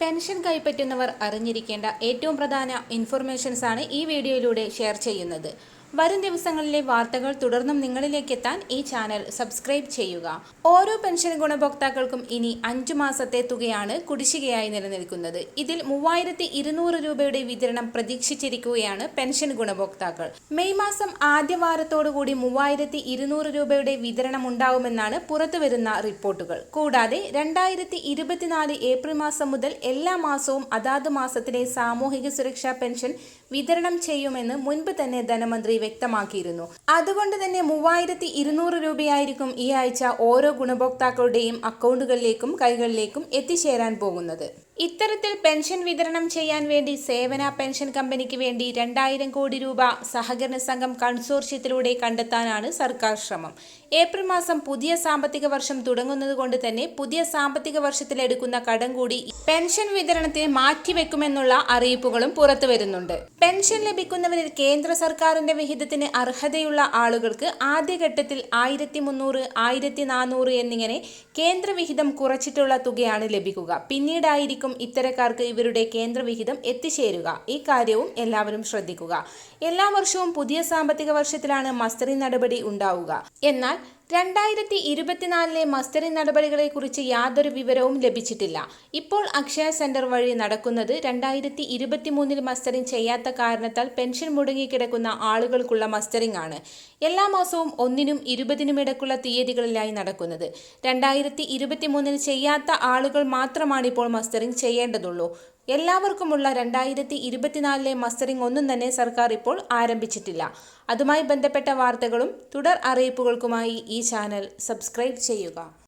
Pension കൈപ്പറ്റുന്നവർ അറിഞ്ഞിരിക്കേണ്ട ഏറ്റവും പ്രധാന ഇൻഫർമേഷൻസ് ആണ് ഈ വീഡിയോയിലൂടെ ഷെയർ ചെയ്യുന്നത്. വരും ദിവസങ്ങളിലെ വാർത്തകൾ തുടർന്നും നിങ്ങളിലേക്ക് എത്താൻ ഈ ചാനൽ സബ്സ്ക്രൈബ് ചെയ്യുക. ഓരോ പെൻഷൻ ഗുണഭോക്താക്കൾക്കും ഇനി അഞ്ചു മാസത്തെ തുകയാണ് കുടിശ്ശികയായി നിലനിൽക്കുന്നത്. ഇതിൽ മൂവായിരത്തി ഇരുന്നൂറ് രൂപയുടെ വിതരണം പ്രതീക്ഷിച്ചിരിക്കുകയാണ് പെൻഷൻ ഗുണഭോക്താക്കൾ. മെയ് മാസം ആദ്യ വാരത്തോടുകൂടി മൂവായിരത്തി ഇരുന്നൂറ് രൂപയുടെ വിതരണം ഉണ്ടാവുമെന്നാണ് പുറത്തുവരുന്ന റിപ്പോർട്ടുകൾ. കൂടാതെ രണ്ടായിരത്തി ഇരുപത്തിനാല് ഏപ്രിൽ മാസം മുതൽ എല്ലാ മാസവും അതാത് മാസത്തിലെ സാമൂഹിക സുരക്ഷാ പെൻഷൻ വിതരണം ചെയ്യുമെന്ന് മുൻപ് തന്നെ ധനമന്ത്രി വ്യക്തമാക്കിയിരുന്നു. അതുകൊണ്ട് തന്നെ മൂവായിരത്തി ഇരുന്നൂറ് രൂപയായിരിക്കും ഈ ആഴ്ച ഓരോ ഗുണഭോക്താക്കളുടെയും അക്കൗണ്ടുകളിലേക്കും കൈകളിലേക്കും എത്തിച്ചേരാൻ പോകുന്നത്. ഇത്തരത്തിൽ പെൻഷൻ വിതരണം ചെയ്യാൻ വേണ്ടി സേവന പെൻഷൻ കമ്പനിക്ക് വേണ്ടി രണ്ടായിരം കോടി രൂപ സഹകരണ സംഘം കൺസോർഷ്യത്തിലൂടെ കണ്ടെത്താനാണ് സർക്കാർ ശ്രമം. ഏപ്രിൽ മാസം പുതിയ സാമ്പത്തിക വർഷം തുടങ്ങുന്നത് കൊണ്ട് തന്നെ പുതിയ സാമ്പത്തിക വർഷത്തിൽ എടുക്കുന്ന കടം കൂടി പെൻഷൻ വിതരണത്തിന് മാറ്റിവെക്കുമെന്നുള്ള അറിയിപ്പുകളും പുറത്തു വരുന്നുണ്ട് പെൻഷൻ ലഭിക്കുന്നവരിൽ കേന്ദ്ര സർക്കാരിന്റെ വിഹിതത്തിന് അർഹതയുള്ള ആളുകൾക്ക് ആദ്യഘട്ടത്തിൽ ആയിരത്തി മുന്നൂറ് ആയിരത്തി നാനൂറ് എന്നിങ്ങനെ കേന്ദ്രവിഹിതം കുറച്ചിട്ടുള്ള തുകയാണ് ലഭിക്കുക. പിന്നീടായിരിക്കും ഇത്തരക്കാർക്ക് ഇവരുടെ കേന്ദ്രവിഹിതം എത്തിച്ചേരുക. ഈ കാര്യവും എല്ലാവരും ശ്രദ്ധിക്കുക. എല്ലാ വർഷവും പുതിയ സാമ്പത്തിക വർഷത്തിലാണ് മസ്റ്ററിംഗ് നടപടി ഉണ്ടാവുക. എന്നാൽ രണ്ടായിരത്തി ഇരുപത്തിനാലിലെ മസ്റ്ററിംഗ് നടപടികളെക്കുറിച്ച് യാതൊരു വിവരവും ലഭിച്ചിട്ടില്ല. ഇപ്പോൾ അക്ഷയ സെന്റർ വഴി നടക്കുന്നത് രണ്ടായിരത്തി ഇരുപത്തി മൂന്നിൽ മസ്റ്ററിംഗ് ചെയ്യാത്ത കാരണത്താൽ പെൻഷൻ മുടങ്ങിക്കിടക്കുന്ന ആളുകൾക്കുള്ള മസ്റ്ററിംഗ് ആണ്. എല്ലാ മാസവും ഒന്നിനും ഇരുപതിനും ഇടക്കുള്ള തീയതികളിലായി നടക്കുന്നത്. രണ്ടായിരത്തി ഇരുപത്തിമൂന്നിൽ ചെയ്യാത്ത ആളുകൾ മാത്രമാണ് ഇപ്പോൾ മസ്റ്ററിംഗ് ചെയ്യേണ്ടതുള്ളൂ. എല്ലാവർക്കുമുള്ള രണ്ടായിരത്തി ഇരുപത്തിനാലിലെ മസ്റ്ററിംഗ് ഒന്നും തന്നെ സർക്കാർ ഇപ്പോൾ ആരംഭിച്ചിട്ടില്ല. അതുമായി ബന്ധപ്പെട്ട വാർത്തകളും തുടർ അറിയിപ്പുകൾക്കുമായി ഈ ചാനൽ സബ്സ്ക്രൈബ് ചെയ്യുക.